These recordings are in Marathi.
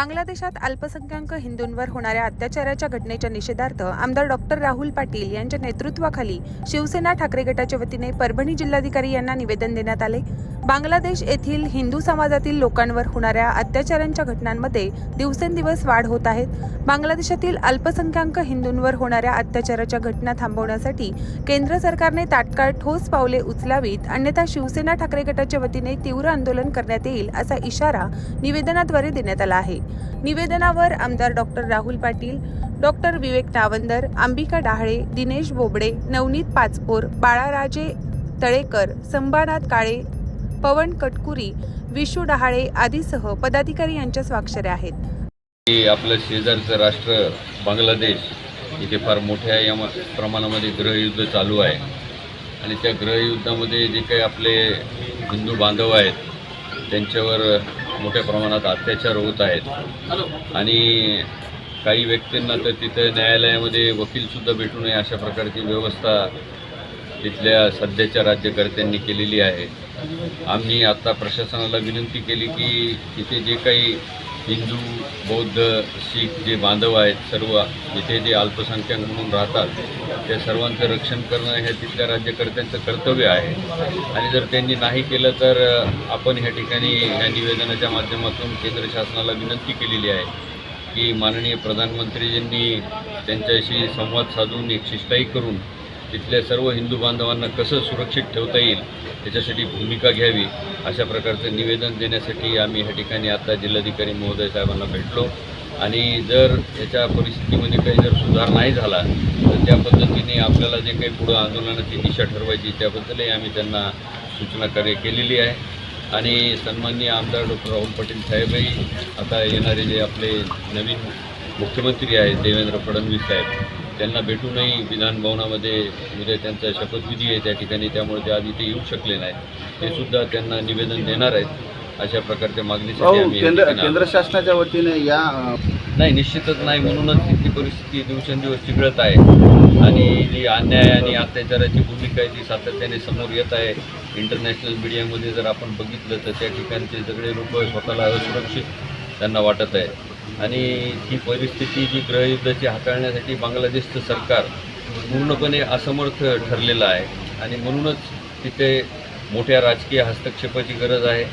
बांगलादेशात अल्पसंख्याक हिंदूंवर होणाऱ्या अत्याचाराच्या घटनेच्या निषेधार्थ आमदार डॉक्टर राहुल पाटील यांच्या नेतृत्वाखाली शिवसेना ठाकरे गटाच्या वतीने परभणी जिल्हाधिकारी यांना निवेदन देण्यात आले. बांगलादेश येथील हिंदू समाजातील लोकांवर होणाऱ्या अत्याचारांच्या घटनांमध्ये दिवसेंदिवस वाढ होत आहेत बांगलादेशातील अल्पसंख्याक हिंदूंवर होणाऱ्या अत्याचाराच्या घटना थांबवण्यासाठी केंद्र सरकारने तात्काळ ठोस पावले उचलावीत अन्यथा शिवसेना ठाकरे गटाच्या वतीने तीव्र आंदोलन करण्यात येईल असा इशारा निवेदनाद्वारे देण्यात आला आहे. निवेदनावर आमदार डॉक्टर राहुल पाटील डॉक्टर विवेक नावंदर अंबिका डहाळे दिनेश बोबडे नवनीत पाचपोर बाळाराजे तळेकर संभानाथ काळे पवन कटकुरी विशू डहाळे आदीसह पदाधिकारी यांच्या स्वाक्षऱ्या आहेत. की आपलं शेजारचं राष्ट्र बांगलादेश इथे फार मोठ्या या प्रमाणामध्ये गृहयुद्ध चालू आहे. आणि त्या गृहयुद्धामध्ये जे काही आपले हिंदू बांधव आहेत त्यांच्यावर मोठ्या प्रमाणात अत्याचार होत आहेत. आणि काही व्यक्तींना तर तिथं न्यायालयामध्ये वकीलसुद्धा भेटू नये अशा प्रकारची व्यवस्था तिथल्या सध्याच्या राज्यकर्त्यांनी केलेली आहे. आम्ही आता प्रशासनाला विनंती केली की तिथे जे काही हिंदू बौद्ध शीख जे बांधव आहेत सर्व इथे जे अल्पसंख्याक म्हणून राहतात त्या सर्वांचं रक्षण करणं हे तिथल्या राज्यकर्त्यांचं कर्तव्य आहे. आणि जर त्यांनी नाही केलं तर आपण ह्या ठिकाणी ह्या निवेदनाच्या माध्यमातून केंद्र शासनाला विनंती केलेली आहे की माननीय प्रधानमंत्रीजींनी त्यांच्याशी संवाद साधून एक शिष्टाई करून तिथल्या सर्व हिंदू बांधवांना कसं सुरक्षित ठेवता येईल त्याच्यासाठी भूमिका घ्यावी अशा प्रकारचं निवेदन देण्यासाठी आम्ही ह्या ठिकाणी आता जिल्हाधिकारी महोदय साहेबांना भेटलो. आणि जर याच्या परिस्थितीमध्ये काही जर सुधार नाही झाला तर त्या पद्धतीने आपल्याला जे काही पुढं आंदोलनाची दिशा ठरवायची त्याबद्दलही आम्ही त्यांना सूचना कार्य केलेली आहे. आणि सन्माननीय आमदार डॉक्टर राहुल पाटील साहेबही आता येणारे जे आपले नवीन मुख्यमंत्री आहेत देवेंद्र फडणवीस साहेब त्यांना भेटूनही विधानभवनामध्ये उद्या त्यांचा शपथविधी आहे त्या ठिकाणी त्यामुळे ते आधी ते येऊ शकले नाहीत. ते सुद्धा त्यांना निवेदन देणार आहेत. अशा प्रकारच्या मागणीसाठी भाऊ आम्ही या केंद्र ठिकाणी आलो. केंद्र शासनाच्या वतीने या अ, नाही निश्चितच नाही. म्हणूनच तिथली परिस्थिती दिवसेंदिवस चिघळत आहे. आणि जी अन्याय आणि अत्याचाराची भूमिका आहे ती सातत्याने समोर येत आहे. इंटरनॅशनल मीडियामध्ये जर आपण बघितलं तर त्या ठिकाणचे सगळे लोक स्वतःला असुरक्षित त्यांना वाटत आहे. आणि ही परिस्थिती जी गृहयुद्धाची हाताळण्यासाठी बांगलादेशचं सरकार पूर्णपणे असमर्थ ठरलेलं आहे. आणि म्हणूनच तिथे मोठ्या राजकीय हस्तक्षेपाची गरज आहे.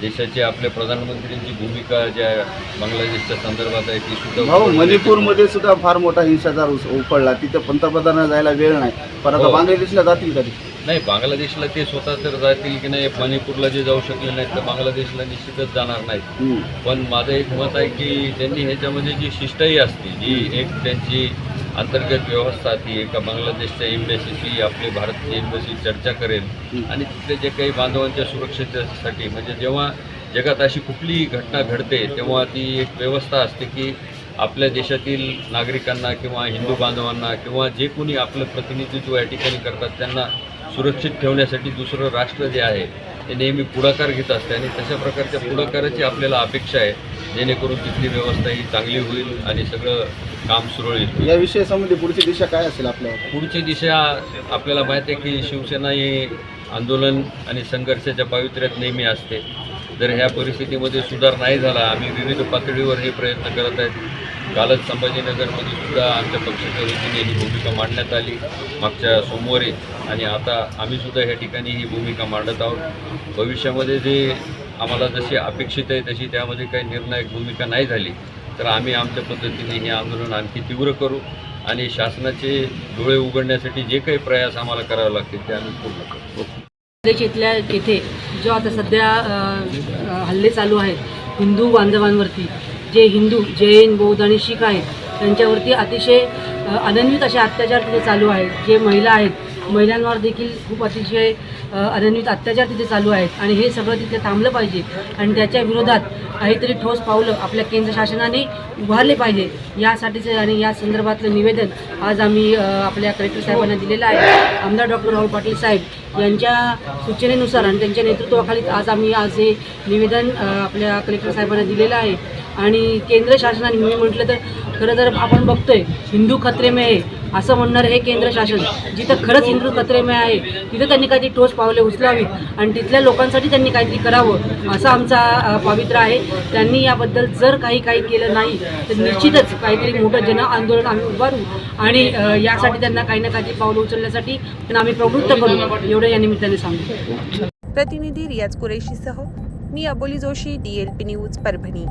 देशाची आपल्या प्रधानमंत्र्यांची भूमिका ज्या बांगलादेशच्या संदर्भात आहे ती सुद्धा मणिपूरमध्ये सुद्धा फार मोठा हिंसाचार उफाळला. तिथं पंतप्रधानांना जायला वेळ नाही. पण आता हो. बांगलादेशला जातील कधी? नाही बांगलादेशला ते स्वतः तर जातील की नाही मणिपूरला जे जाऊ शकले नाहीत तर बांगलादेशला निश्चितच जाणार नाहीत. पण माझं एक मत आहे की त्यांनी ह्याच्यामध्ये जी शिष्टाई असते जी एक त्यांची अंतर्गत व्यवस्था ती एका बांगलादेशच्या एम्बॅसीशी आपली भारतीय एम्बॅसी चर्चा करेल. आणि तिथले जे काही बांधवांच्या सुरक्षेसाठी म्हणजे जेव्हा जगात अशी कुठलीही घटना घडते तेव्हा ती एक व्यवस्था असते की आपल्या देशातील नागरिकांना किंवा हिंदू बांधवांना किंवा जे कोणी आपलं प्रतिनिधित्व या ठिकाणी करतात त्यांना सुरक्षित ठेवण्यासाठी दुसरं राष्ट्र जे आहे ते नेहमी पुढाकार घेत असते आणि तशा प्रकारच्या पुढाकाराची आपल्याला अपेक्षा आहे जेणेकरून तिथली व्यवस्था ही चांगली होईल आणि सगळं काम सुरळीत होईल. या विषयासंबंधी पुढची दिशा काय असेल आपल्या पुढची दिशा आपल्याला माहिती आहे की शिवसेना ही आंदोलन आणि संघर्षाच्या पावित्र्यात नेहमी असते. जर ह्या परिस्थितीमध्ये सुधार नाही झाला आम्ही विविध पातळीवर हे प्रयत्न करत आहेत. कालच संभाजीनगरमध्ये सुद्धा आमच्या पक्षाच्या वतीने ही भूमिका मांडण्यात आली. मागच्या सोमवारी आणि आता आम्ही सुद्धा ह्या ठिकाणी ही भूमिका मांडत आहोत. भविष्यामध्ये जे आम्हाला जशी अपेक्षित आहे तशी त्यामध्ये काही निर्णायक भूमिका नाही झाली तर आम्ही आमच्या पद्धतीने हे आंदोलन आणखी तीव्र करू आणि शासनाचे डोळे उघडण्यासाठी जे काही प्रयास आम्हाला करावे लागतील ते आम्ही पूर्ण करू. इथल्या येथे जो आता सध्या हल्ले चालू आहेत हिंदू बांधवांवरती जे हिंदू जैन बौद्ध आणि शीख आहेत त्यांच्यावरती अतिशय अनन्वित असे अत्याचार तिथे चालू आहेत. जे महिला आहेत महिलांवर देखील खूप अतिशय अनन्वित अत्याचार तिथे चालू आहेत. आणि हे सगळं तिथे थांबलं पाहिजे. आणि त्याच्या विरोधात काहीतरी ठोस पावलं आपल्या केंद्र शासनाने उभारले पाहिजे. यासाठीचं आणि या संदर्भातलं निवेदन आज आम्ही आपल्या कलेक्टर साहेबांना दिलेलं आहे. आमदार डॉक्टर राहुल पाटील साहेब यांच्या सूचनेनुसार आणि त्यांच्या नेतृत्वाखाली आज आम्ही आज हे निवेदन आपल्या कलेक्टर साहेबांना दिलेलं आहे. आणि केंद्र शासनाने मी म्हटलं तर खरं तर आपण बघतोय हिंदू खत्रेमे आहे असं म्हणणारं हे केंद्र शासन. जिथं खरंच हिंदू कचरेमय आहे तिथं त्यांनी काहीतरी ठोस पावले उचलावीत आणि तिथल्या लोकांसाठी त्यांनी काहीतरी करावं असं आमचा अ, पवित्र आहे. त्यांनी याबद्दल जर काही काही केलं नाही तर निश्चितच काहीतरी मोठं जन आंदोलन आम्ही उभारू आणि यासाठी त्यांना काही ना काहीतरी पावलं उचलण्यासाठी त्यांना आम्ही प्रवृत्त करू एवढं या निमित्ताने सांगू. प्रतिनिधी रियाज कुरेशीसह मी अबोली जोशी डीएलपी न्यूज परभणी.